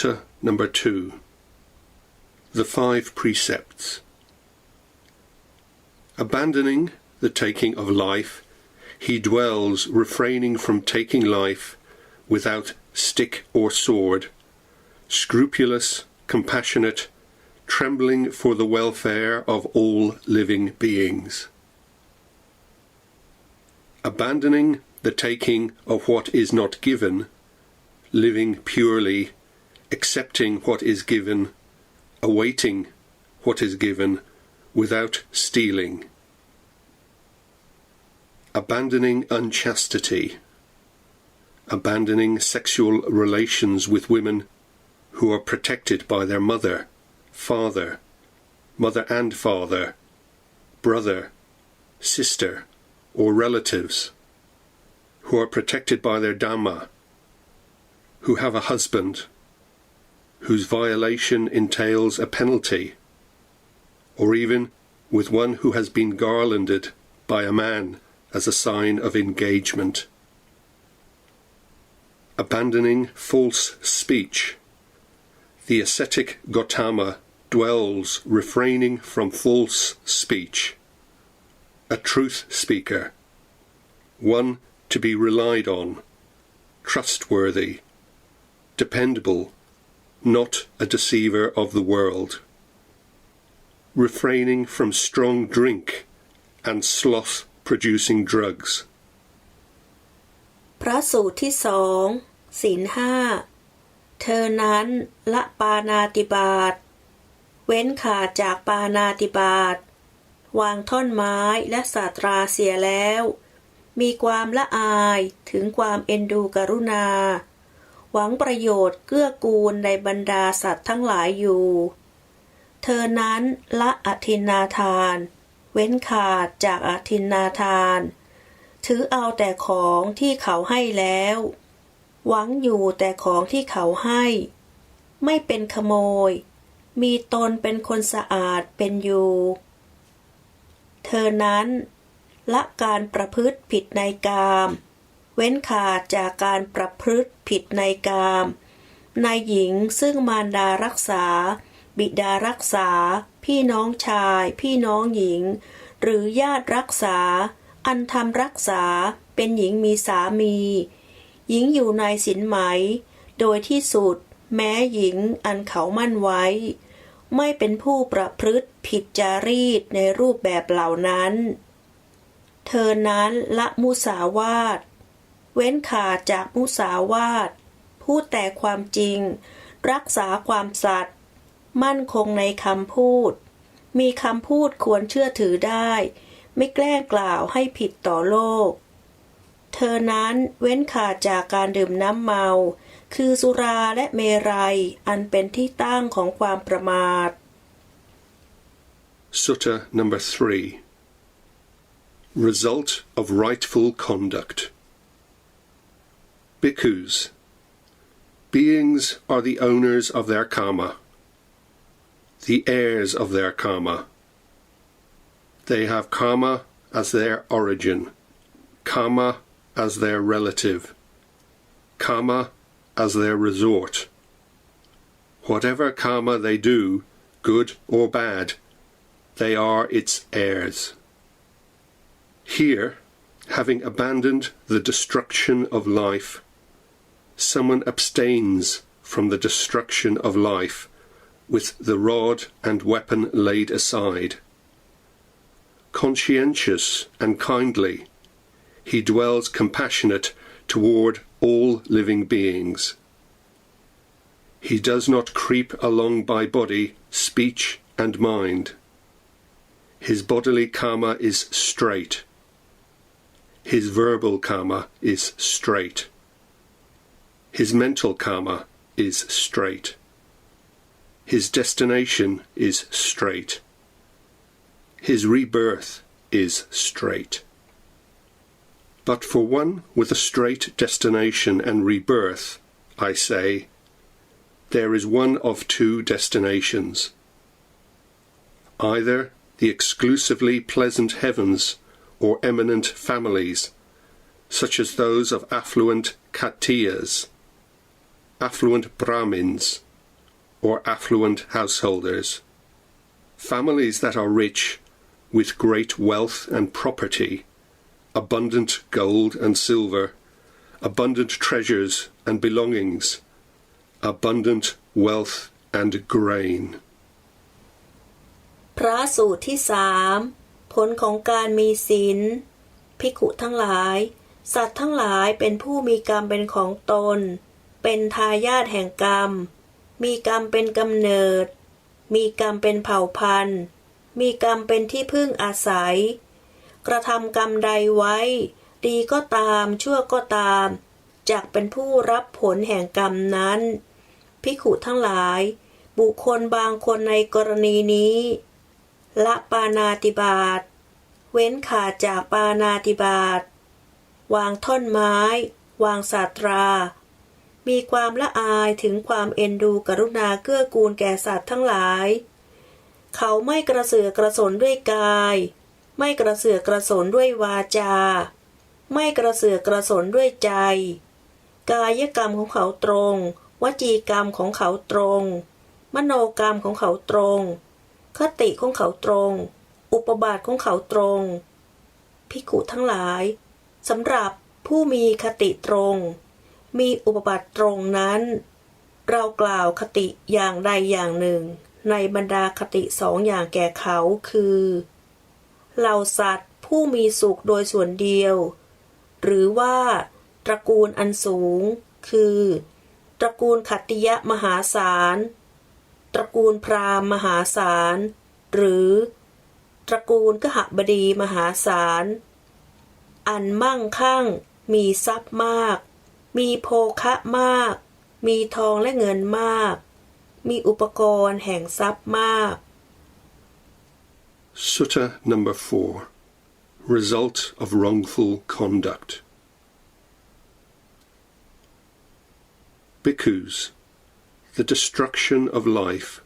Sutta number two. The five precepts. Abandoning the taking of life, he dwells refraining from taking life without stick or sword, scrupulous, compassionate, trembling for the welfare of all living beings. Abandoning the taking of what is not given, living purely, accepting what is given, awaiting what is given, without stealing. Abandoning unchastity, abandoning sexual relations with women who are protected by their mother, father, mother and father, brother, sister, or relatives, who are protected by their Dhamma, who have a husband, whose violation entails a penalty, or even with one who has been garlanded by a man as a sign of engagement. Abandoning false speech, the ascetic Gautama dwells refraining from false speech, a truth speaker, one to be relied on, trustworthy, dependable, not a deceiver of the world. Refraining from strong drink and sloth producing drugs. พระสูตรที่สองศีลห้าเธอนั้นละปานาติบาตเว้นขาดจากปานาติบาตวางท่อนไม้และศาตราเสียแล้ว มีความละอายถึงความเอ็นดูกรุณา หวังประโยชน์เกื้อกูลในบรรดาสัตว์ทั้งหลายอยู่ เธอนั้นละอธินาทาน เว้นขาดจากอธินนาทาน ถือเอาแต่ของที่เขาให้แล้ว หวังอยู่แต่ของที่เขาให้ ไม่เป็นขโมย มีตนเป็นคนสะอาดเป็นอยู่ เธอนั้นละการประพฤติผิดในกาม เว้นขาดจากการประพฤติผิดในกามนายหญิงซึ่งมารดารักษา บิดารักษา พี่น้องชาย พี่น้องหญิง หรือญาติรักษา อันทำรักษาเป็นหญิงมีสามี หญิงอยู่ในสินไหม โดยที่สุด แม้หญิงอันเขามั่นไว้ ไม่เป็นผู้ประพฤติผิดจารีตในรูปแบบเหล่านั้น เธอนั้นละมุสาวาท เว้นขาดจากมุสาวาท พูดแต่ความจริง รักษาความสัตย์มั่นคงในคำพูด มีคำพูดควรเชื่อถือได้ ไม่แกล้งกล่าวให้ผิดต่อโลก เธอนั้นเว้นขาดจากการดื่มน้ำเมา คือสุราและเมรัย อันเป็นที่ตั้งของความประมาท Sutta number three. Result of rightful conduct. Bhikkhus. Beings are the owners of their karma, the heirs of their karma. They have karma as their origin, karma as their relative, karma as their resort. Whatever karma they do, good or bad, they are its heirs. Here, having abandoned the destruction of life, someone abstains from the destruction of life with the rod and weapon laid aside. Conscientious and kindly, he dwells compassionate toward all living beings. He does not creep along by body, speech, and mind. His bodily karma is straight. His verbal karma is straight. His mental karma is straight. His destination is straight. His rebirth is straight. But for one with a straight destination and rebirth, I say, there is one of two destinations. Either the exclusively pleasant heavens or eminent families, such as those of affluent Katiyas, affluent Brahmins or affluent householders. Families that are rich with great wealth and property, abundant gold and silver, abundant treasures and belongings, abundant wealth and grain. พระสูตรที่สามผลของการมีศีลภิกขุทั้งหลาย สัตว์ทั้งหลายเป็นผู้มีกรรมเป็นของตน เป็นทายาทแห่งกรรม มีกรรมเป็นกำเนิด มีกรรมเป็นเผ่าพันธุ์ มีกรรมเป็นที่พึ่งอาศัย กระทำกรรมใดไว้ ดีก็ตามชั่วก็ตามจากเป็นผู้รับผลแห่งกรรมนั้นภิขุทั้งหลาย บุคคลบางคนในกรณีนี้ ละปานาติบาตเว้นขาดจากปานาติบาตวางท่อนไม้ วางศาตรา มีความละอายถึงความเอ็นดูกรุณาเกื้อกูลแก่สัตว์ทั้งหลาย เขาไม่กระเสือกกระสนด้วยกาย ไม่กระเสือกกระสนด้วยวาจา ไม่กระเสือกกระสนด้วยใจ กายกรรมของเขาตรง วจีกรรมของเขาตรง มโนกรรมของเขาตรง คติของเขาตรง อุปบาทของเขาตรงภิกุทั้งหลายสำหรับผู้มีคติตรง มีอุปบาทตรงนั้น เรากล่าวคติอย่างใดอย่างหนึ่ง ในบรรดาคติสองอย่างแก่เขาคือเหล่าสัตว์ผู้มีสุขโดยส่วนเดียว หรือว่า ตระกูลอันสูง คือ ตระกูลขัตติยะมหาศาล ตระกูลพราหมณ์มหาศาล หรือ ตระกูลกหบดีมหาศาล อันมั่งคั่งมีทรัพย์มาก มีโภคะมาก มีทองและเงินมาก มีอุปกรณ์แห่งทรัพย์มาก Sutta number 4 Result of wrongful conduct. Bhikkhus, the destruction of life,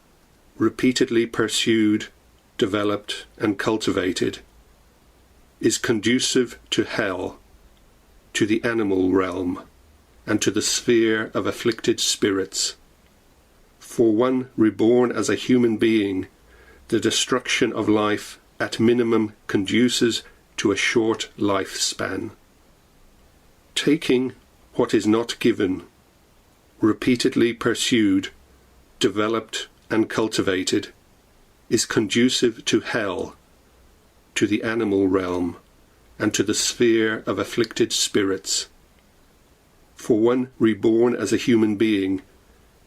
repeatedly pursued, developed, and cultivated, is conducive to hell, to the animal realm, and to the sphere of afflicted spirits. For one reborn as a human being, the destruction of life at minimum conduces to a short lifespan. Taking what is not given, repeatedly pursued, developed, and cultivated, is conducive to hell, to the animal realm, and to the sphere of afflicted spirits. For one reborn as a human being,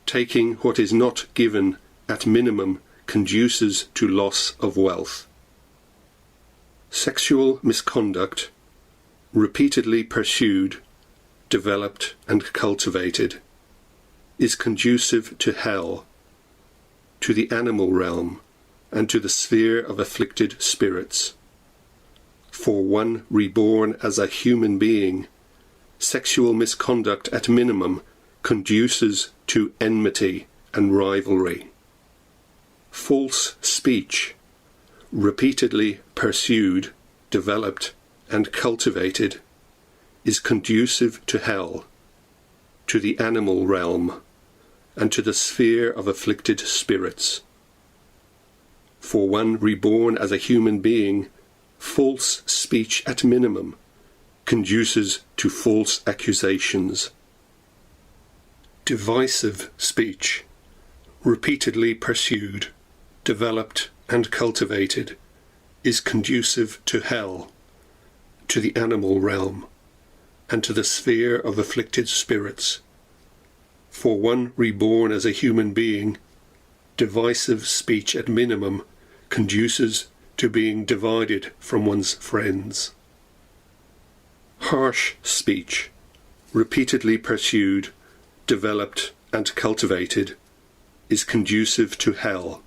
taking what is not given at minimum conduces to loss of wealth. Sexual misconduct, repeatedly pursued, developed, and cultivated, is conducive to hell, to the animal realm, and to the sphere of afflicted spirits. For one reborn as a human being, sexual misconduct at minimum conduces to enmity and rivalry. False speech, repeatedly pursued, developed, and cultivated, is conducive to hell, to the animal realm, and to the sphere of afflicted spirits. For one reborn as a human being, false speech at minimum conduces to false accusations. Divisive speech, repeatedly pursued, developed, and cultivated, is conducive to hell, to the animal realm, and to the sphere of afflicted spirits. For one reborn as a human being, divisive speech at minimum conduces to being divided from one's friends. Harsh speech, repeatedly pursued, developed, and cultivated, is conducive to hell,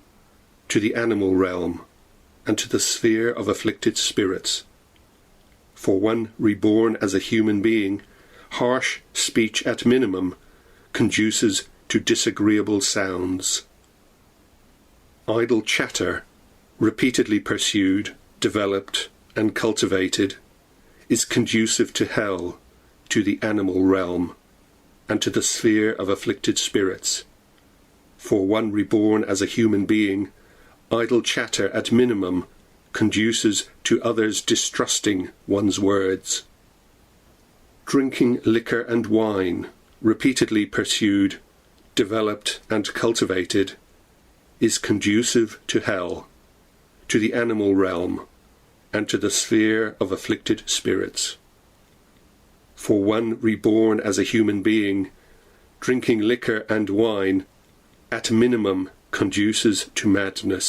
to the animal realm, and to the sphere of afflicted spirits. For one reborn as a human being, harsh speech at minimum conduces to disagreeable sounds. Idle chatter, repeatedly pursued, developed, and cultivated, is conducive to hell, to the animal realm, and to the sphere of afflicted spirits. For one reborn as a human being, idle chatter at minimum conduces to others distrusting one's words. Drinking liquor and wine, repeatedly pursued, developed, and cultivated, is conducive to hell, to the animal realm, and to the sphere of afflicted spirits. For one reborn as a human being, drinking liquor and wine, at minimum, conduces to madness.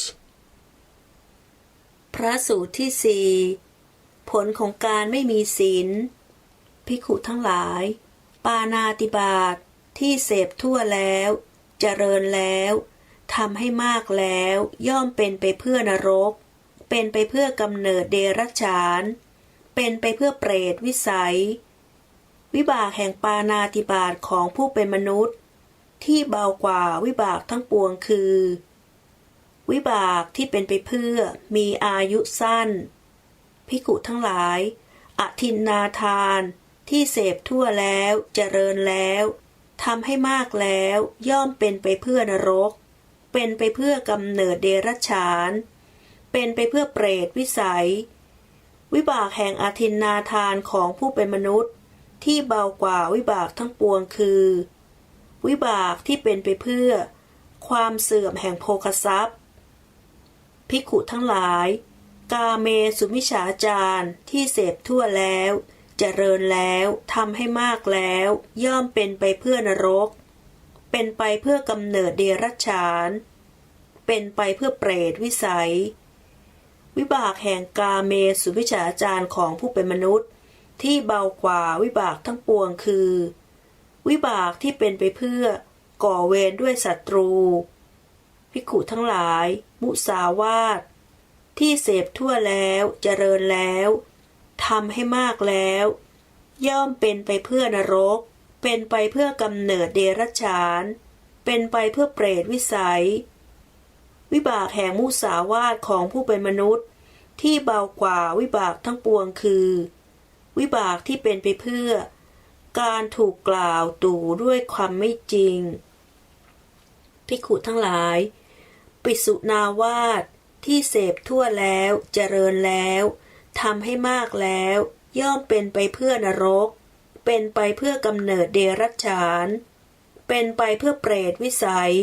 พระสูตรที่สี่ผลของการไม่มีศีลภิกขุทั้งหลาย ปานาติบาตที่เสพทั่วแล้วจเจริญแล้วทำให้มากแล้ว ย่อมเป็นไปเพื่อนรก เป็นไปเพื่อกำเนิดเดรัจฉาน เป็นไปเพื่อเปรตวิสัย วิบากแห่งปานาติบาตของผู้เป็นมนุษย์ ที่เบากว่าวิบากทั้งปวงคือ วิบากที่เป็นไปเพื่อมีอายุสั้น พิกุทั้งหลาย อทินนาทานที่เสพทั่วแล้วเจริญแล้วทำให้มากแล้วย่อมเป็นไปเพื่อนรก เป็นไปเพื่อกำเนิดเดรัจฉาน เป็นไปเพื่อเปรตวิสัย วิบากแห่งอาทินนาทานของผู้เป็นมนุษย์ ที่เบากว่าวิบากทั้งปวงคือ วิบากที่เป็นไปเพื่อ ความเสื่อมแห่งโภคทรัพย์ภิกขุทั้งหลาย กาเมสุมิฉาจารที่เสพทั่วแล้วเจริญแล้วทำให้มากแล้ว ย่อมเป็นไปเพื่อนรก เป็นไปเพื่อกำเนิดเดรัจฉาน เป็นไปเพื่อเปรตวิสัย วิบากแห่งกาเมสุมิฉาจารของผู้เป็นมนุษย์ ที่เบากว่าวิบากทั้งปวงคือ วิบากที่เป็นไปเพื่อก่อเวรด้วยศัตรูภิกุทั้งหลาย มุสาวาท ที่เสพทั่วแล้วเจริญแล้วทำให้มากแล้ว ย่อมเป็นไปเพื่อนรก เป็นไปเพื่อกำเนิดเดรัจฉาน เป็นไปเพื่อเปรตวิสัย วิบากแห่งมุสาวาทของผู้เป็นมนุษย์ ที่เบากว่าวิบากทั้งปวงคือ วิบากที่เป็นไปเพื่อ การถูกกล่าวตู่ด้วยความไม่จริงภิกขุทั้งหลาย ปิสุนาวาสที่เสพทั่วแล้วเจริญแล้วทำให้มากแล้ว ย่อมเป็นไปเพื่อนรก เป็นไปเพื่อกำเนิดเดรัจฉาน เป็นไปเพื่อเปรตวิสัย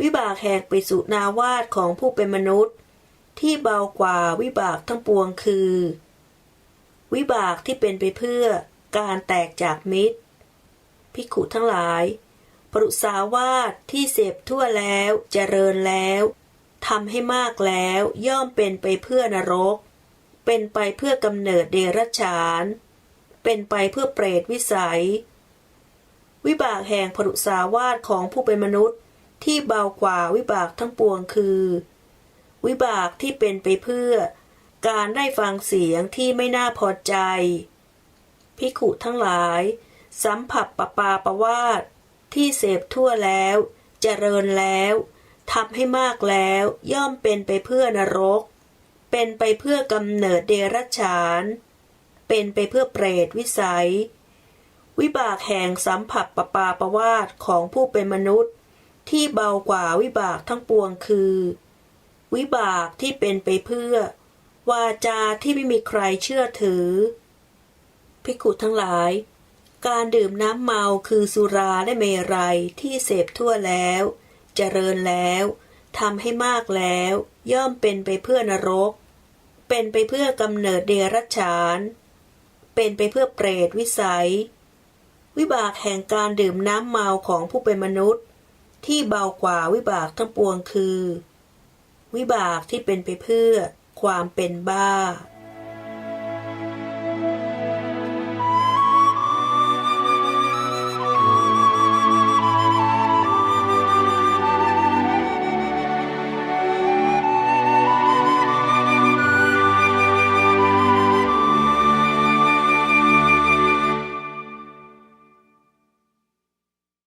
วิบากแห่งปิสุนาวาสของผู้เป็นมนุษย์ ที่เบากว่าวิบากทั้งปวงคือ วิบากที่เป็นไปเพื่อการแตกจากมิตรภิกขุทั้งหลาย ปรุสาวาสที่เสพทั่วแล้วเจริญแล้วทำให้มากแล้วย่อมเป็นไปเพื่อนรก เป็นไปเพื่อกำเนิดเดรัจฉาน เป็นไปเพื่อเปรตวิสัย วิบากแห่งปรุสาวาสของผู้เป็นมนุษย์ ที่เบากว่าวิบากทั้งปวงคือ วิบากที่เป็นไปเพื่อ การได้ฟังเสียงที่ไม่น่าพอใจภิขุทั้งหลาย สัมผัสปปาประวาสที่เสพทั่วแล้วเจริญแล้วทำให้มากแล้วย่อมเป็นไปเพื่อนรก เป็นไปเพื่อกำเนิดเดรัจฉาน เป็นไปเพื่อเปรตวิสัย วิบากแห่งสัมผัสปปาประวาสของผู้เป็นมนุษย์ ที่เบากว่าวิบากทั้งปวงคือ วิบากที่เป็นไปเพื่อ วาจาที่ไม่มีใครเชื่อถือภิกุทั้งหลาย การดื่มน้ำเมาคือสุราและเมรัยที่เสพทั่วแล้ว เจริญแล้วทำให้มากแล้ว ย่อมเป็นไปเพื่อนรก เป็นไปเพื่อกำเนิดเดรัจฉาน เป็นไปเพื่อเปรตวิสัย วิบากแห่งการดื่มน้ำเมาของผู้เป็นมนุษย์ ที่เบากว่าวิบากทั้งปวงคือ วิบากที่เป็นไปเพื่อความเป็นบ้า